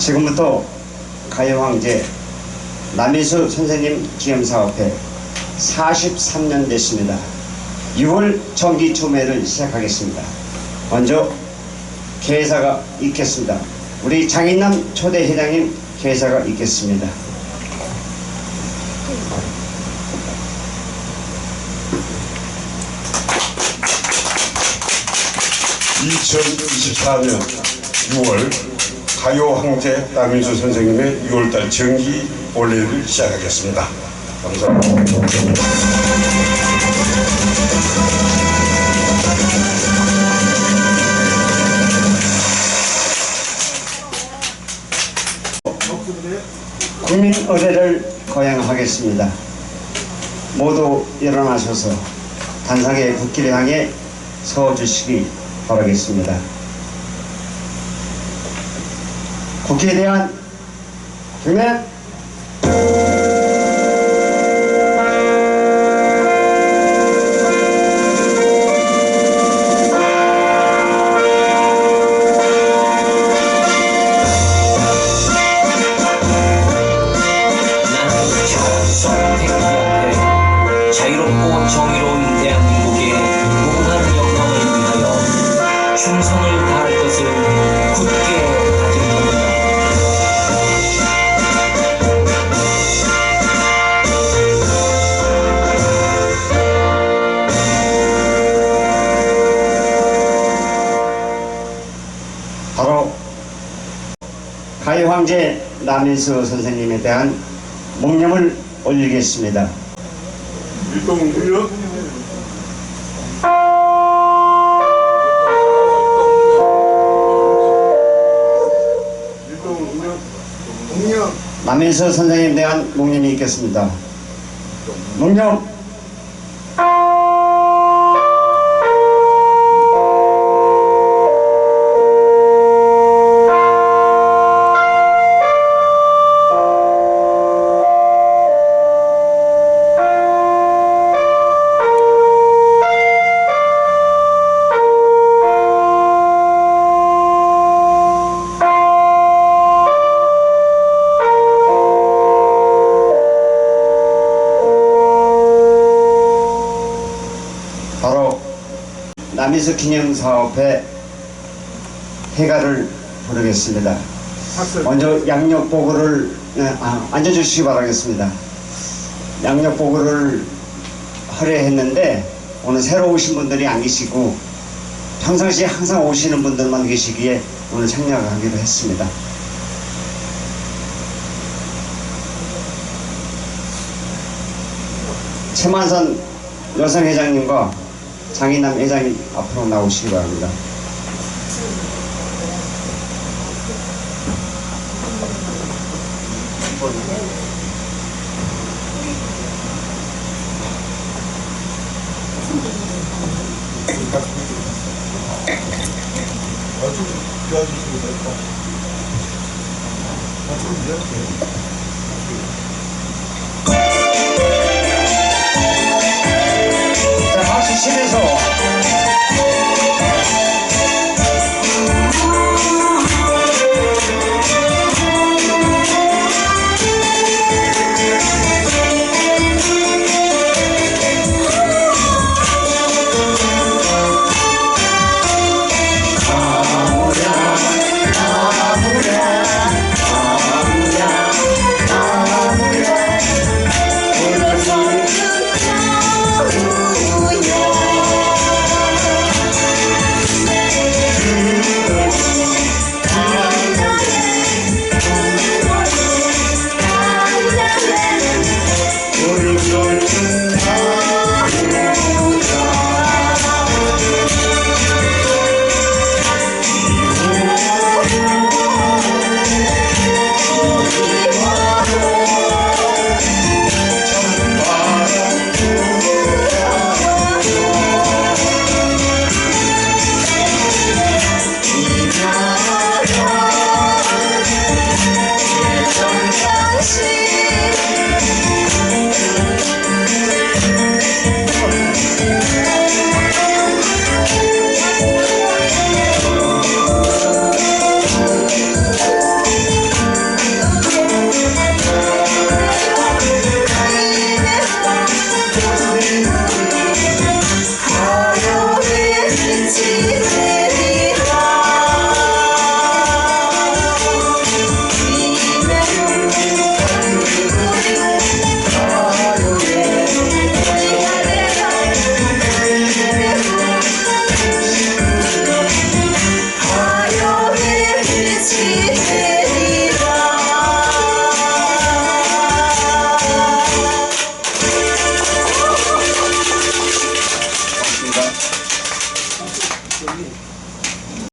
지금부터 가요황제 남희수 선생님 기념사업회 43년 됐습니다. 6월 정기 조매를 시작하겠습니다. 먼저 개사가 있겠습니다. 우리 장인남 초대 회장님 개사가 있겠습니다. (2024년 6월) 가요 황제 남인수 선생님의 6월달 정기 올레를 시작하겠습니다. 감사합니다. 국민 의례를 거행하겠습니다. 모두 일어나셔서 단상의 국기를 향해 서주시기 바라겠습니다. 국기에 대한 경례 나 황제 남인수 선생님에 대한 묵념을 올리겠습니다. 일동 동력 남인수 선생님에 대한 묵념이 있겠습니다. 묵념 남이수 기념사업회 해가를 부르겠습니다. 먼저 양력 보고를 아, 앉아주시기 바라겠습니다. 양력 보고를 하려 했는데 오늘 새로 오신 분들이 안 계시고 평상시에 항상 오시는 분들만 계시기에 오늘 참여하기로 했습니다. 최만선 여성회장님과 장인남 회장님 앞으로 나오시기 바랍니다. 자, 박수 치 면서